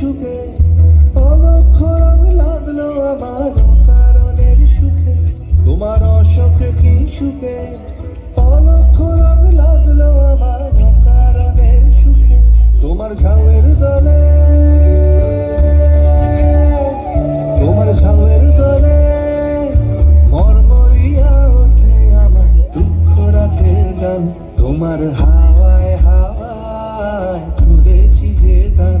সুখে অলক্ষণ লাগল আমার কারণের সুখে। তোমার অশোক কি সুখে? অলক্ষণ লাগল আমার কারণের সুখে। তোমার ঝাউয়ের দলে তোমার ঝাউয়ের দলে মরমরিয়া ওঠে আমার দুঃখ রাতের গান। তোমার হাওয়ায় হাওয়ায় ঘুরেছি যে দান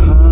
Uh-huh.